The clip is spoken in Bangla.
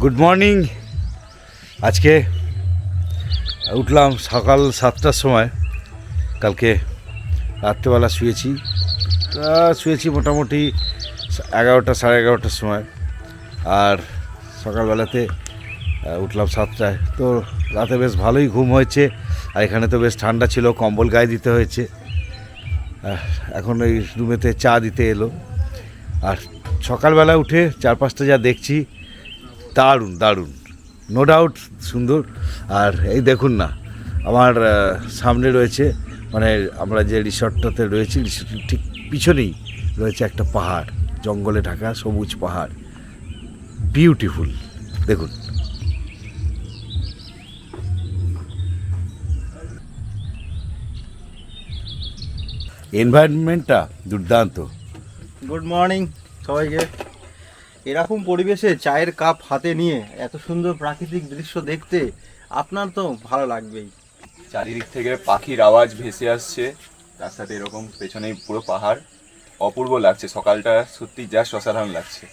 গুড মর্নিং আজকে উঠলাম সকাল সাতটার সময়। কালকে রাত্রেবেলা শুয়েছি। শুয়েছি মোটামুটি এগারোটা, সাড়ে এগারোটার সময়। আর সকালবেলাতে উঠলাম সাতটায়। তো রাতে বেশ ভালোই ঘুম হয়েছে। আর এখানে তো বেশ ঠান্ডা ছিল, কম্বল গায়ে দিতে হয়েছে। এখন ওই রুমেতে চা দিতে এলো। আর সকালবেলা উঠে চার পাঁচটা যা দেখছি দারুণ দারুণ। নো ডাউট সুন্দর। আর এই দেখুন না, আমার সামনে রয়েছে মানে আমরা যে রিসর্টটাতে রয়েছি, রিসর্টের ঠিক পিছনেই রয়েছে একটা পাহাড়, জঙ্গলে ঢাকা সবুজ পাহাড়। বিউটিফুল দেখুন। এনভায়রনমেন্টটা দুর্দান্ত। গুড মর্নিং সবাইকে। এরকম পরিবেশে চায়ের কাপ হাতে নিয়ে এত সুন্দর প্রাকৃতিক দৃশ্য দেখতে আপনার তো ভালো লাগবেই। চারিদিক থেকে পাখির আওয়াজ ভেসে আসছে তার সাথে এরকম পেছনেই পুরো পাহাড়। অপূর্ব লাগছে সকালটা সত্যি জাস্ট অসাধারণ লাগছে।